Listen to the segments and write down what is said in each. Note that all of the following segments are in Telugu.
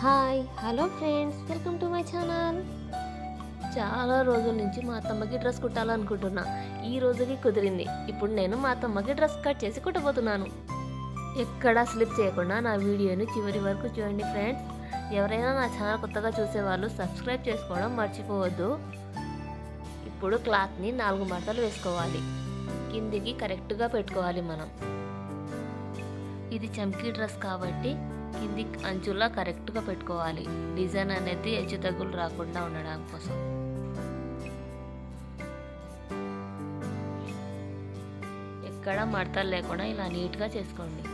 Hi hello friends welcome to my channel. చాలా రోజుల నుంచి మా అత్తమ్మకి డ్రెస్ కుట్టాలనుకుంటున్నా. ఈ రోజుకి కుదిరింది. ఇప్పుడు నేను మా అత్తమ్మకి డ్రెస్ కట్ చేసి కుట్టబోతున్నాను. ఎక్కడా స్లిప్ చేయకుండా నా వీడియోని చివరి వరకు చూడండి ఫ్రెండ్స్. ఎవరైనా నా ఛానల్ కొత్తగా చూసేవాళ్ళు సబ్స్క్రైబ్ చేసుకోవడం మర్చిపోవద్దు. ఇప్పుడు క్లాత్ని నాలుగు మడతలు వేసుకోవాలి. కిందికి కరెక్ట్గా పెట్టుకోవాలి మనం. ఇది చమ్కీ డ్రెస్ కాబట్టి కింది అంచులా కరెక్ట్గా పెట్టుకోవాలి. డిజైన్ అనేది హెచ్చు తగ్గులు రాకుండా ఉండడం కోసం. ఎక్కడ మడతలు లేకుండా ఇలా నీట్గా చేసుకోండి.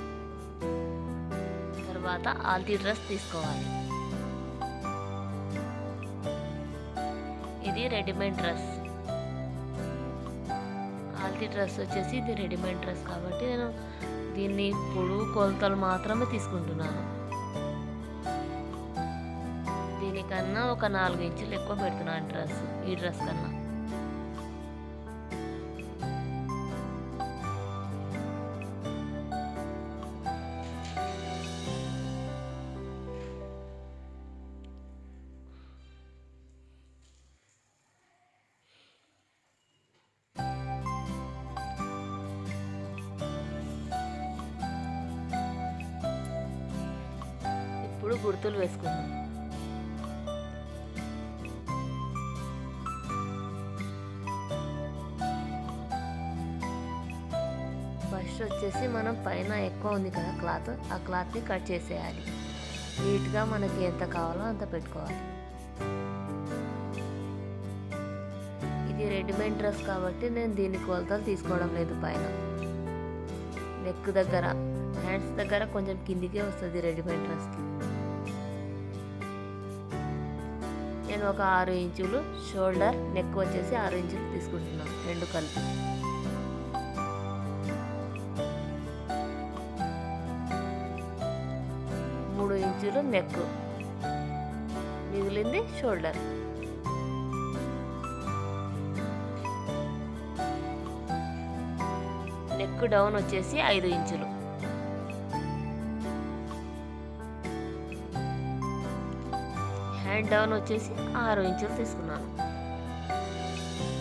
తర్వాత ఆల్తీ డ్రెస్ తీసుకోవాలి. ఇది రెడీమేడ్ డ్రెస్. ఆల్తీ డ్రెస్ వచ్చేసి ఇది రెడీమేడ్ డ్రెస్ కాబట్టి నేను దీన్ని పొడుగు కొలతలు మాత్రమే తీసుకుంటున్నాను. దీనికన్నా ఒక నాలుగు ఇంచులు ఎక్కువ పెడుతున్నాను డ్రెస్ ఈ డ్రెస్ కన్నా. ఇప్పుడు గుర్తులు వేసుకుందాం. ఫస్ట్ వచ్చేసి మనం పైన ఎక్కువ ఉంది కదా క్లాత్ ఆ క్లాత్ని కట్ చేసేయాలి. నీట్గా మనకి ఎంత కావాలో అంత పెట్టుకోవాలి. ఇది రెడీమేడ్ డ్రెస్ కాబట్టి నేను దీని కొలతలు తీసుకోవడం లేదు పైన. నెక్ దగ్గర హ్యాండ్స్ దగ్గర కొంచెం కిందికే వస్తుంది రెడీమేడ్ డ్రెస్కి. నేను ఒక ఆరు ఇంచులు షోల్డర్ నెక్ వచ్చేసి ఆరు ఇంచులు తీసుకుంటున్నాను రెండు కలిపి మూడు ఇంచులు నెక్. మిగిలింది షోల్డర్. నెక్ డౌన్ వచ్చేసి ఐదు ఇంచులు. పాయింట్ డౌన్ వచ్చేసి ఆరు ఇంచులు తీసుకున్నాను.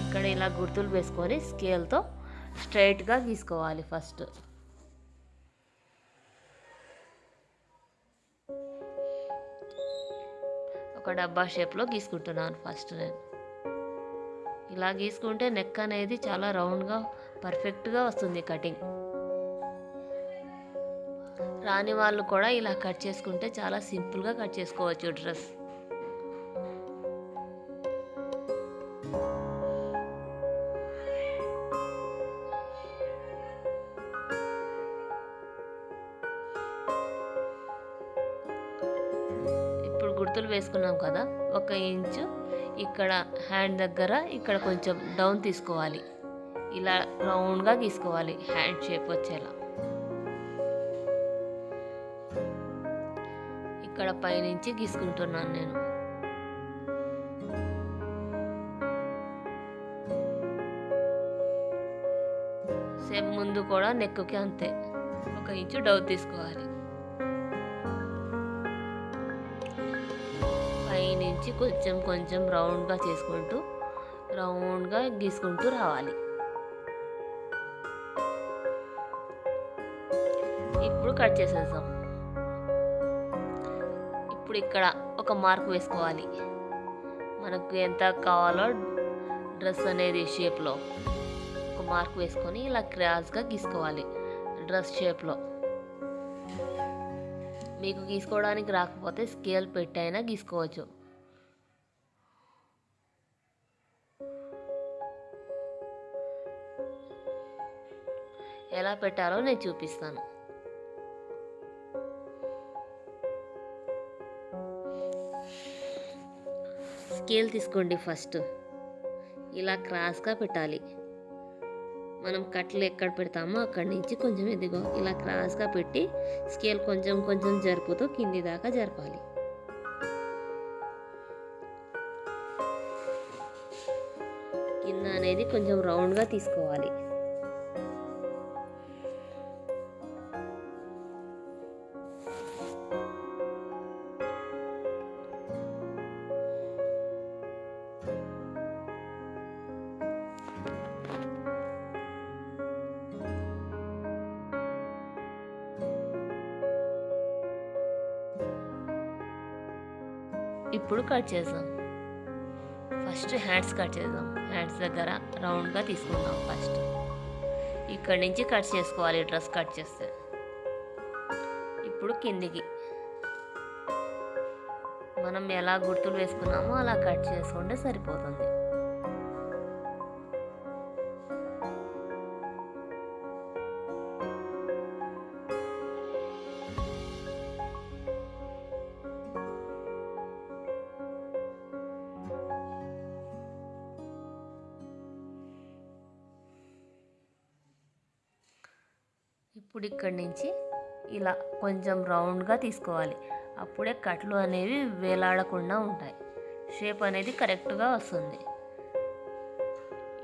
ఇక్కడ ఇలా గుర్తులు వేసుకొని స్కేల్తో స్ట్రైట్గా గీసుకోవాలి ఫస్ట్ ఒక డబ్బా షేప్లో గీసుకుంటున్నాను ఫస్ట్ నేను ఇలా గీసుకుంటే నెక్ అనేది చాలా రౌండ్గా పర్ఫెక్ట్గా వస్తుంది కటింగ్ రాని వాళ్ళు కూడా ఇలా కట్ చేసుకుంటే చాలా సింపుల్గా కట్ చేసుకోవచ్చు డ్రెస్. తీసుకున్నాం కదా ఒక ఇంచు ఇక్కడ హ్యాండ్ దగ్గర ఇక్కడ కొంచెం డౌన్ తీసుకోవాలి. ఇలా రౌండ్గా గీసుకోవాలి హ్యాండ్ షేప్ వచ్చేలా. ఇక్కడ పైనుంచి గీసుకుంటున్నాను నేను. సేమ్ ముందు కూడా నెక్కి అంతే. ఒక ఇంచు డౌ తీసుకోవాలి. నుంచి కొంచెం కొంచెం రౌండ్గా చేసుకుంటూ రౌండ్గా గీసుకుంటూ రావాలి. ఇప్పుడు కట్ చేసేద్దాం. ఇప్పుడు ఇక్కడ ఒక మార్క్ వేసుకోవాలి. మనకు ఎంత కావాలో డ్రెస్ అనేది షేప్లో ఒక మార్క్ వేసుకొని ఇలా క్రాస్గా గీసుకోవాలి. డ్రెస్ షేప్లో. మీకు గీసుకోవడానికి రాకపోతే స్కేల్ పెట్టైనా గీసుకోవచ్చు. ఎలా పెట్టాలో నేను చూపిస్తాను. స్కేల్ తీసుకోండి ఫస్ట్. ఇలా క్రాస్గా పెట్టాలి. మనం కట్లు ఎక్కడ పెడతామో అక్కడి నుంచి కొంచెం ఎదిగో ఇలా క్రాస్గా పెట్టి స్కేల్ కొంచెం కొంచెం జరుపుతూ కింది దాకా జరపాలి. కింద అనేది కొంచెం రౌండ్గా తీసుకోవాలి. ఇప్పుడు కట్ చేద్దాం. ఫస్ట్ హ్యాండ్స్ కట్ చేద్దాం. హ్యాండ్స్ దగ్గర రౌండ్గా తీసుకుందాం ఫస్ట్. ఇక్కడి నుంచి కట్ చేసుకోవాలి డ్రెస్ కట్ చేస్తే. ఇప్పుడు కిందికి. మనం ఎలా గుర్తులు వేసుకున్నామో అలా కట్ చేసుకుంటే సరిపోతుంది. ఇప్పుడు ఇక్కడి నుంచి ఇలా కొంచెం రౌండ్గా తీసుకోవాలి. అప్పుడే కట్లు అనేవి వేలాడకుండా ఉంటాయి. షేప్ అనేది కరెక్ట్గా వస్తుంది.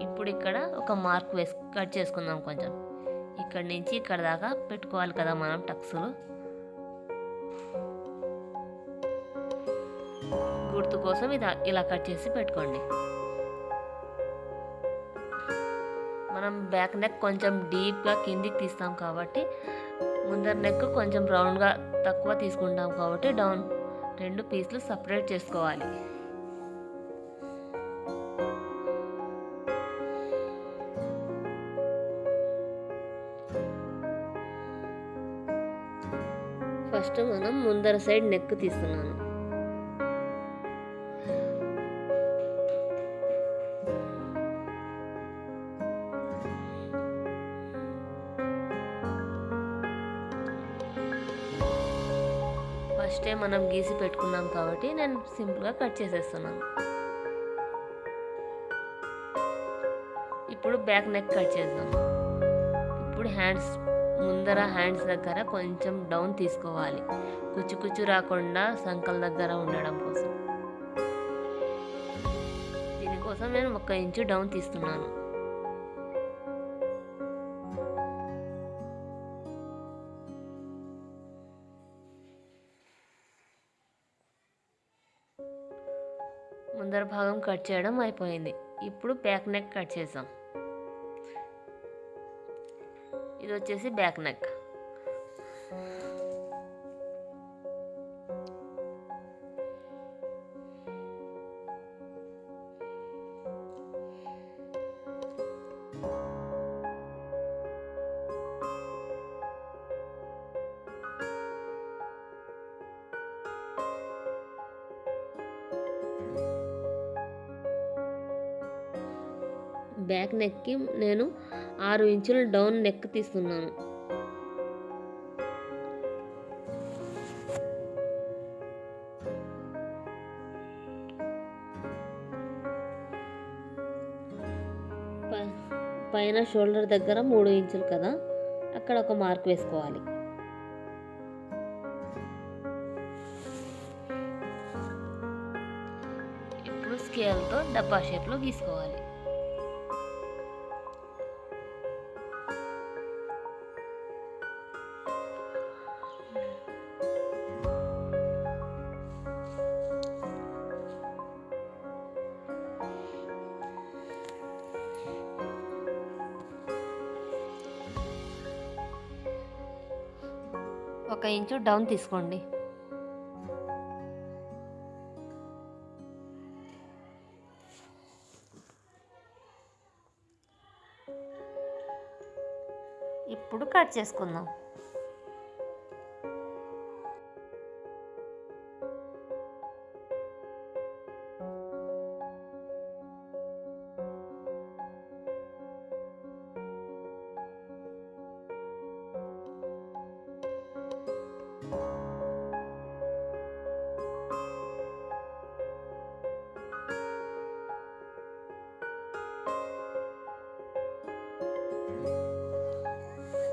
ఇప్పుడు ఇక్కడ ఒక మార్క్ వేసి కట్ చేసుకుందాం కొంచెం. ఇక్కడి నుంచి ఇక్కడ దాకా పెట్టుకోవాలి కదా మనం టక్స్లు. గుర్తు కోసం ఇది ఇలా కట్ చేసి పెట్టుకోండి. మనం బ్యాక్ నెక్ కొంచెం డీప్గా కిందికి తీస్తాం కాబట్టి ముందర నెక్ కొంచెం రౌండ్గా తక్కువ తీసుకుంటాం కాబట్టి డౌన్ రెండు పీసులు సపరేట్ చేసుకోవాలి. ఫస్ట్ మనం ముందర సైడ్ నెక్ తీస్తున్నాను. ఫస్టే మనం గీసి పెట్టుకున్నాం కాబట్టి నేను సింపుల్గా కట్ చేసేస్తున్నాను. ఇప్పుడు బ్యాక్ నెక్ కట్ చేద్దాం. ఇప్పుడు హ్యాండ్స్ ముందర హ్యాండ్స్ దగ్గర కొంచెం డౌన్ తీసుకోవాలి. కుచ్చు కుచ్చు రాకుండా సంకల దగ్గర ఉండడం కోసం. దీనికోసం నేను ఒక ఇంచు డౌన్ తీస్తున్నాను. భాగం కట్ చేయడం అయిపోయింది. ఇప్పుడు బ్యాక్ నెక్ కట్ చేసాం. ఇది వచ్చేసి బ్యాక్ నెక్. బ్యాక్ నెక్కి నేను ఆరు ఇంచులు డౌన్ నెక్ తీస్తున్నాను. ప- పైన షోల్డర్ దగ్గర మూడు ఇంచులు కదా అక్కడ ఒక మార్క్ వేసుకోవాలి. ఇప్పుడు స్కేల్తో డబ్బా షేప్లో గీసుకోవాలి. ఒక ఇంచు డౌన్ తీసుకోండి. ఇప్పుడు కట్ చేసుకుందాం.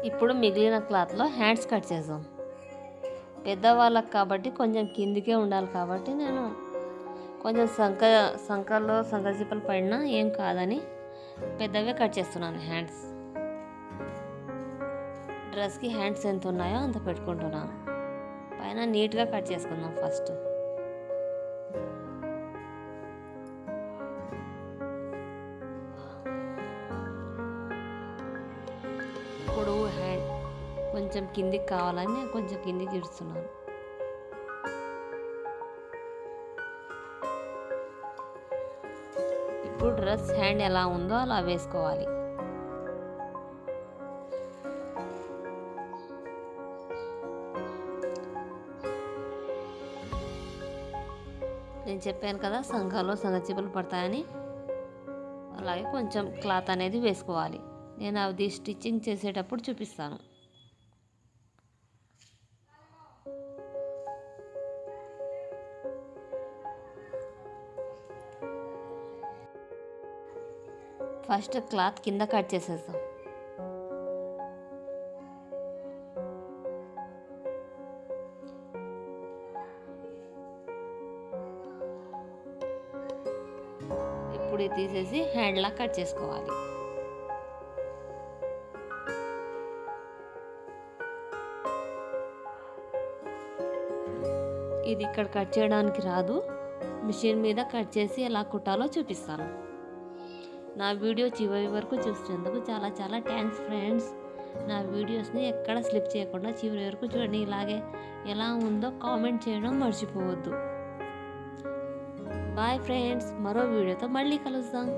ఇప్పుడు మిగిలిన క్లాత్లో హ్యాండ్స్ కట్ చేద్దాం. పెద్దవాళ్ళకి కాబట్టి కొంచెం కిందికే ఉండాలి కాబట్టి నేను కొంచెం సంక సంకల్లో సంక చిప్పలు పడినా ఏం కాదని పెద్దవే కట్ చేస్తున్నాను హ్యాండ్స్. డ్రెస్కి హ్యాండ్స్ ఎంత ఉన్నాయో అంత పెట్టుకుంటున్నాను పైన నీట్గా కట్ చేసుకుందాం ఫస్ట్. కొంచెం కిందికి కావాలని నేను కొంచెం కిందికి ఇడుస్తున్నాను. ఇప్పుడు డ్రెస్ హ్యాండ్ ఎలా ఉందో అలా వేసుకోవాలి. నేను చెప్పాను కదా సంఘాల్లో సంగచిపులు పడతాయని. అలాగే కొంచెం క్లాత్ అనేది వేసుకోవాలి. నేను అది స్టిచ్చింగ్ చేసేటప్పుడు చూపిస్తాను. ఫస్ట్ క్లాత్ కింద కట్ చేసేస్తాం ఇప్పుడు తీసేసి హ్యాండ్లా కట్ చేసుకోవాలి. ఇది ఇక్కడ కట్ చేయడానికి రాదు. మిషన్ మీద కట్ చేసి ఎలా కుట్టాలో చూపిస్తాను. నా వీడియో చివరి వరకు చూసినందుకు చాలా చాలా థ్యాంక్స్ ఫ్రెండ్స్ నా వీడియోస్ని ఎక్కడ స్లిప్ చేయకుండా చివరి వరకు చూడండి. ఇలాగే ఎలా ఉందో కామెంట్ చేయడం మర్చిపోవద్దు. బాయ్ ఫ్రెండ్స్ మరో వీడియోతో మళ్ళీ కలుద్దాం.